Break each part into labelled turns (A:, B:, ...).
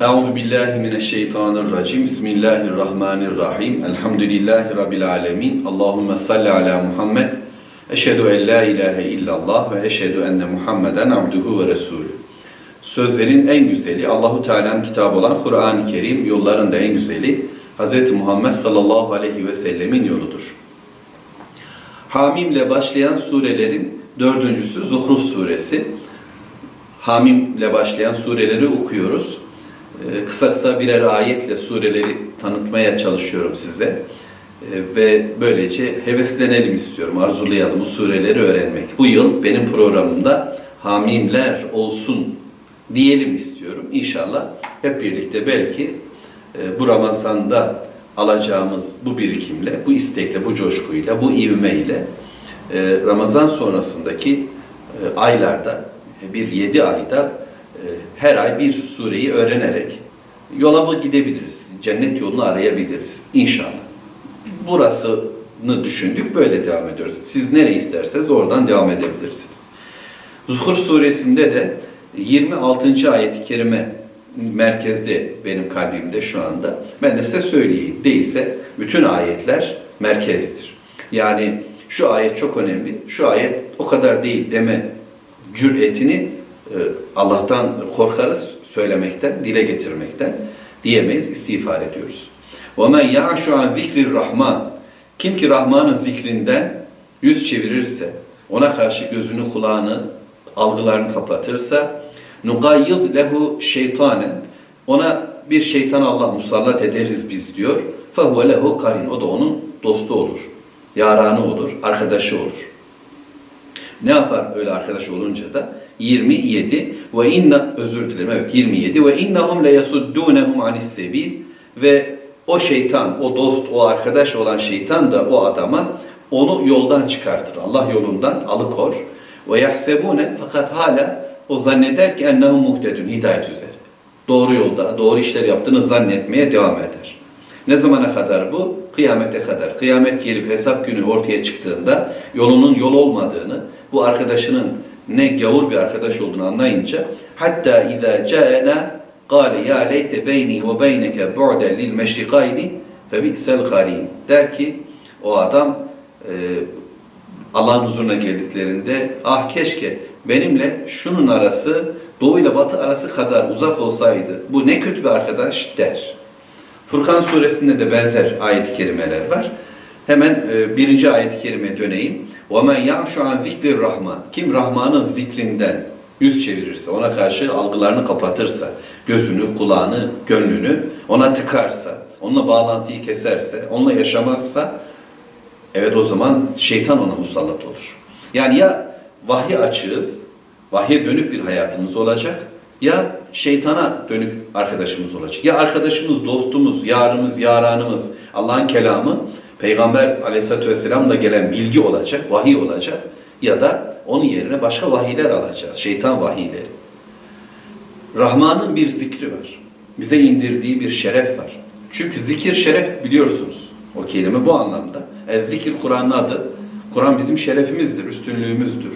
A: Euzu billahi mineşşeytanirracim. Bismillahirrahmanirrahim. Elhamdülillahi rabbil alamin. Allahumme salli ala Muhammed. Eşhedü en la ilahe illallah ve eşhedü enne Muhammeden abduhu ve resulü. Sözlerin en güzeli Allahu Teala'nın kitabı olan Kur'an-ı Kerim, yolların da en güzeli Hz. Muhammed sallallahu aleyhi ve sellemin yoludur. Hamimle başlayan surelerin dördüncüsü Zuhruf suresi. Hamimle başlayan sureleri okuyoruz. Ee, Kısa kısa birer ayetle sureleri tanıtmaya çalışıyorum size. Ee, Ve böylece heveslenelim istiyorum, arzulayalım bu sureleri öğrenmek. Bu yıl benim programımda hamimler olsun diyelim istiyorum. İnşallah hep birlikte belki e, bu Ramazan'da alacağımız bu birikimle, bu istekle, bu coşkuyla, bu ivmeyle e, Ramazan sonrasındaki e, aylarda, bir yedi ayda her ay bir sureyi öğrenerek yola gidebiliriz. Cennet yolunu arayabiliriz inşallah. Burasını düşündük, böyle devam ediyoruz. Siz nereye isterseniz oradan devam edebilirsiniz. Zuhur suresinde de 26. ayet-i kerime merkezde benim kalbimde şu anda. Ben de size söyleyeyim. Değilse bütün ayetler merkezdir. Yani şu ayet çok önemli, şu ayet o kadar değil deme cüretini e, Allah'tan korkarız söylemekten, dile getirmekten diyemeyiz, istiğfar ediyoruz. وَمَنْ يَعْشُ عَنْ ذِكْرِ Rahman Kim ki Rahman'ın zikrinden yüz çevirirse, ona karşı gözünü, kulağını, algılarını kapatırsa, nugayyiz lehu şeytanen ona bir şeytan Allah musallat ederiz biz diyor. فَهُوَ lehu karin. O da onun dostu olur. Yaranı olur, arkadaşı olur. Ne yapar öyle arkadaş olunca da? 27 ve inna özür dilerim evet 27 ve innahum le yasuddunhum anis sebil ve o şeytan, o dost, o arkadaş olan şeytan da o adama onu yoldan çıkartır. Allah yolundan alıkor. Ve yahsebune fakat hala o zanneder ki ennehum muhtedun hidayet üzere. Doğru yolda, doğru işler yaptığını zannetmeye devam eder. Ne zamana kadar bu? Kıyamete kadar. Kıyamet gelip hesap günü ortaya çıktığında yolunun yol olmadığını, bu arkadaşının ne gavur bir arkadaş olduğunu anlayınca hatta izâ câena قال ya leyte beyni ve beyneke bu'den lil meşrikayni fe bi'sel garin der ki o adam e, Allah'ın huzuruna geldiklerinde ah keşke benimle şunun arası doğu ile batı arası kadar uzak olsaydı bu ne kötü bir arkadaş der. Furkan suresinde de benzer ayet-i kerimeler var. Hemen e, birinci ayet-i kerimeye döneyim. وَمَنْ يَعْشُ عَنْ ذِكْرِ Rahman Kim Rahman'ın zikrinden yüz çevirirse, ona karşı algılarını kapatırsa, gözünü, kulağını, gönlünü ona tıkarsa, onunla bağlantıyı keserse, onunla yaşamazsa, evet o zaman şeytan ona musallat olur. Yani ya vahye açığız, vahye dönük bir hayatımız olacak, ya şeytana dönük arkadaşımız olacak. Ya arkadaşımız, dostumuz, yarımız, yaranımız, Allah'ın kelamı, Peygamber aleyhissalatü vesselam'la gelen bilgi olacak, vahiy olacak ya da onun yerine başka vahiyler alacağız, şeytan vahiyleri. Rahman'ın bir zikri var. Bize indirdiği bir şeref var. Çünkü zikir şeref biliyorsunuz. O kelime bu anlamda. El zikir Kur'an'ın adı. Kur'an bizim şerefimizdir, üstünlüğümüzdür.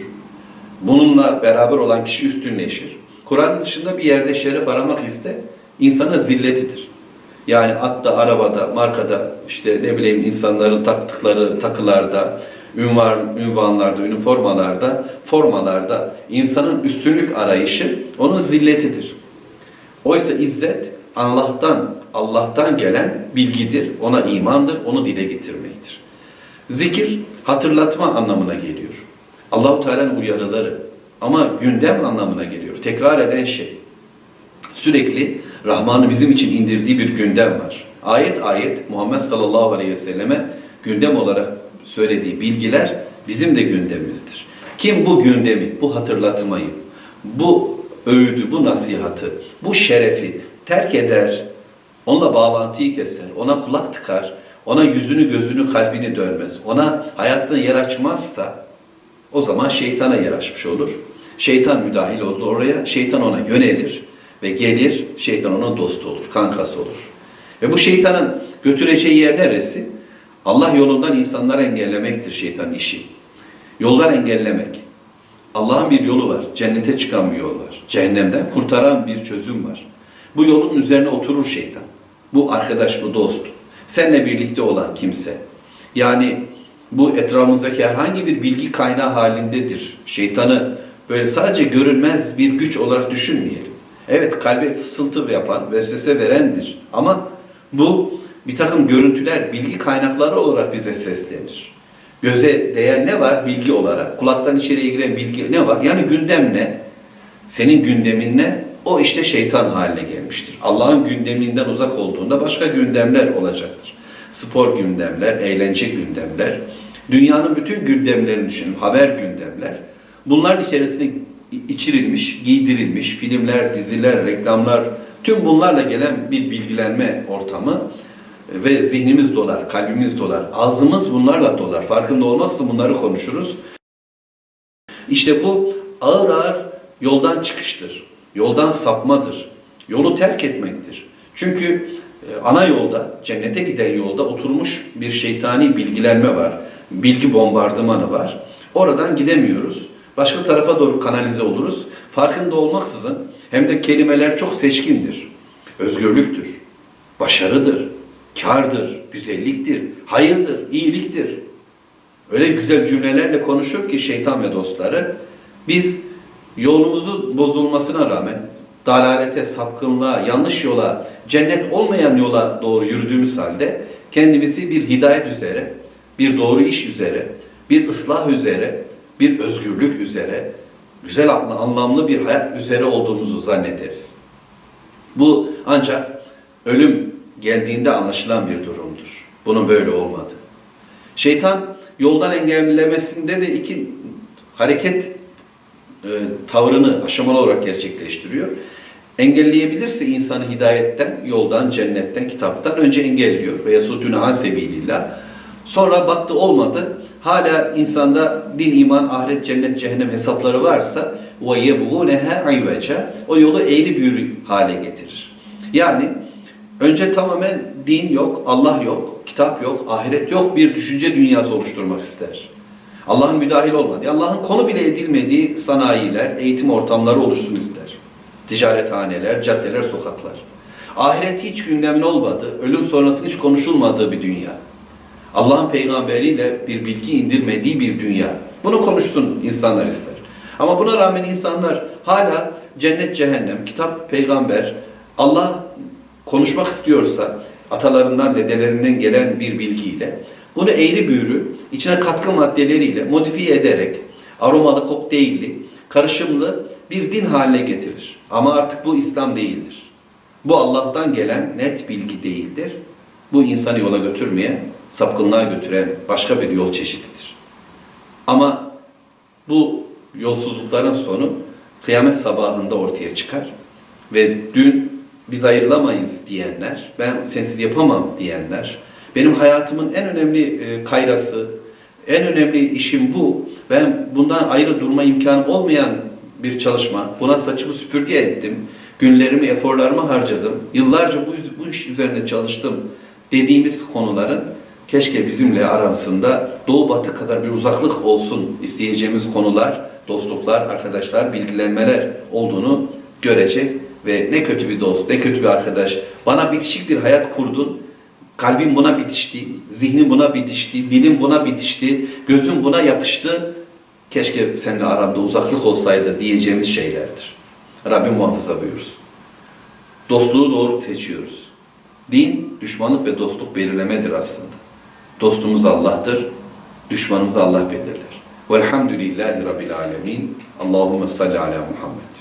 A: Bununla beraber olan kişi üstünleşir. Kur'an dışında bir yerde şeref aramak iste, insana zilletidir. Yani atta, arabada, markada, işte ne bileyim insanların taktıkları takılarda, ünvan, ünvanlarda, üniformalarda, formalarda insanın üstünlük arayışı onun zilletidir. Oysa izzet Allah'tan, Allah'tan gelen bilgidir, ona imandır, onu dile getirmektir. Zikir hatırlatma anlamına geliyor. Allahu Teala'nın uyarıları ama gündem anlamına geliyor. Tekrar eden şey. Sürekli Rahman'ın bizim için indirdiği bir gündem var. Ayet ayet Muhammed sallallahu aleyhi ve selleme gündem olarak söylediği bilgiler bizim de gündemimizdir. Kim bu gündemi, bu hatırlatmayı, bu öğüdü, bu nasihatı, bu şerefi terk eder, onunla bağlantıyı keser, ona kulak tıkar, ona yüzünü, gözünü, kalbini dönmez, ona hayatta yer açmazsa o zaman şeytana yer açmış olur. Şeytan müdahil oldu oraya, şeytan ona yönelir ve gelir, şeytan ona dostu olur, kankası olur. Ve bu şeytanın götüreceği yer neresi? Allah yolundan insanları engellemektir şeytan işi. Yollar engellemek. Allah'ın bir yolu var. Cennete çıkan bir yol var. Cehennemden kurtaran bir çözüm var. Bu yolun üzerine oturur şeytan. Bu arkadaş, bu dost. Seninle birlikte olan kimse. Yani bu etrafımızdaki herhangi bir bilgi kaynağı halindedir. Şeytanı böyle sadece görünmez bir güç olarak düşünmeyelim. Evet kalbe fısıltı yapan, vesvese verendir. Ama bu bir takım görüntüler, bilgi kaynakları olarak bize seslenir. Göze değer ne var bilgi olarak? Kulaktan içeriye giren bilgi ne var? Yani gündem ne? Senin gündemin ne? O işte şeytan haline gelmiştir. Allah'ın gündeminden uzak olduğunda başka gündemler olacaktır. Spor gündemler, eğlence gündemler, dünyanın bütün gündemlerini düşünün, haber gündemler. Bunların içerisine içirilmiş, giydirilmiş filmler, diziler, reklamlar, tüm bunlarla gelen bir bilgilenme ortamı ve zihnimiz dolar, kalbimiz dolar, ağzımız bunlarla dolar. Farkında olmazsa bunları konuşuruz. İşte bu ağır ağır yoldan çıkıştır. Yoldan sapmadır. Yolu terk etmektir. Çünkü e, ana yolda, cennete giden yolda oturmuş bir şeytani bilgilenme var. Bilgi bombardımanı var. Oradan gidemiyoruz. Başka tarafa doğru kanalize oluruz. Farkında olmaksızın hem de kelimeler çok seçkindir. Özgürlüktür, başarıdır, kardır, güzelliktir, hayırdır, iyiliktir. Öyle güzel cümlelerle konuşur ki şeytan ve dostları biz yolumuzun bozulmasına rağmen dalalete, sapkınlığa, yanlış yola, cennet olmayan yola doğru yürüdüğümüz halde kendimizi bir hidayet üzere, bir doğru iş üzere, bir ıslah üzere, bir özgürlük üzere, güzel anlamlı bir hayat üzere olduğumuzu zannederiz. Bu ancak ölüm geldiğinde anlaşılan bir durumdur. Bunun böyle olmadı. Şeytan yoldan engellemesinde de iki hareket e, tavrını aşamalı olarak gerçekleştiriyor. Engelleyebilirse insanı hidayetten, yoldan, cennetten, kitaptan önce engelliyor. Ve yasudüne an sebilillah. Sonra baktı olmadı. Hala insanda din, iman, ahiret, cennet, cehennem hesapları varsa yebğûneha ayveca o yolu eğri büğrü hale getirir. Yani önce tamamen din yok, Allah yok, kitap yok, ahiret yok bir düşünce dünyası oluşturmak ister. Allah'ın müdahil olmadığı, Allah'ın konu bile edilmediği sanayiler, eğitim ortamları oluşsun ister. Ticarethaneler, caddeler, sokaklar. Ahiret hiç gündemin olmadığı, ölüm sonrasının hiç konuşulmadığı bir dünya. Allah'ın peygamberiyle bir bilgi indirmediği bir dünya. Bunu konuşsun insanlar ister. Ama buna rağmen insanlar hala cennet, cehennem, kitap, peygamber, Allah konuşmak istiyorsa atalarından, dedelerinden gelen bir bilgiyle bunu eğri büğrü, içine katkı maddeleriyle modifiye ederek aromalı, kokteylli, karışımlı bir din haline getirir. Ama artık bu İslam değildir. Bu Allah'tan gelen net bilgi değildir. Bu insanı yola götürmeyen, sapkınlığa götüren başka bir yol çeşididir. Ama bu yolsuzlukların sonu kıyamet sabahında ortaya çıkar. Ve dün biz ayrılamayız diyenler, ben sensiz yapamam diyenler, benim hayatımın en önemli e, kayrası, en önemli işim bu. Ben bundan ayrı durma imkanı olmayan bir çalışma. Buna saçımı süpürge ettim. Günlerimi, eforlarımı harcadım. Yıllarca bu, bu iş üzerinde çalıştım dediğimiz konuların keşke bizimle arasında doğu batı kadar bir uzaklık olsun isteyeceğimiz konular, dostluklar, arkadaşlar, bilgilenmeler olduğunu görecek ve ne kötü bir dost, ne kötü bir arkadaş. Bana bitişik bir hayat kurdun. Kalbim buna bitişti, zihnim buna bitişti, dilim buna bitişti, gözüm buna yapıştı. Keşke seninle aramda uzaklık olsaydı diyeceğimiz şeylerdir. Rabbim muhafaza buyursun. Dostluğu doğru seçiyoruz. Din, düşmanlık ve dostluk belirlemedir aslında. Dostumuz Allah'tır, düşmanımız Allah belirler. Velhamdülillahi Rabbil alemin. Allahümme salli ala Muhammed.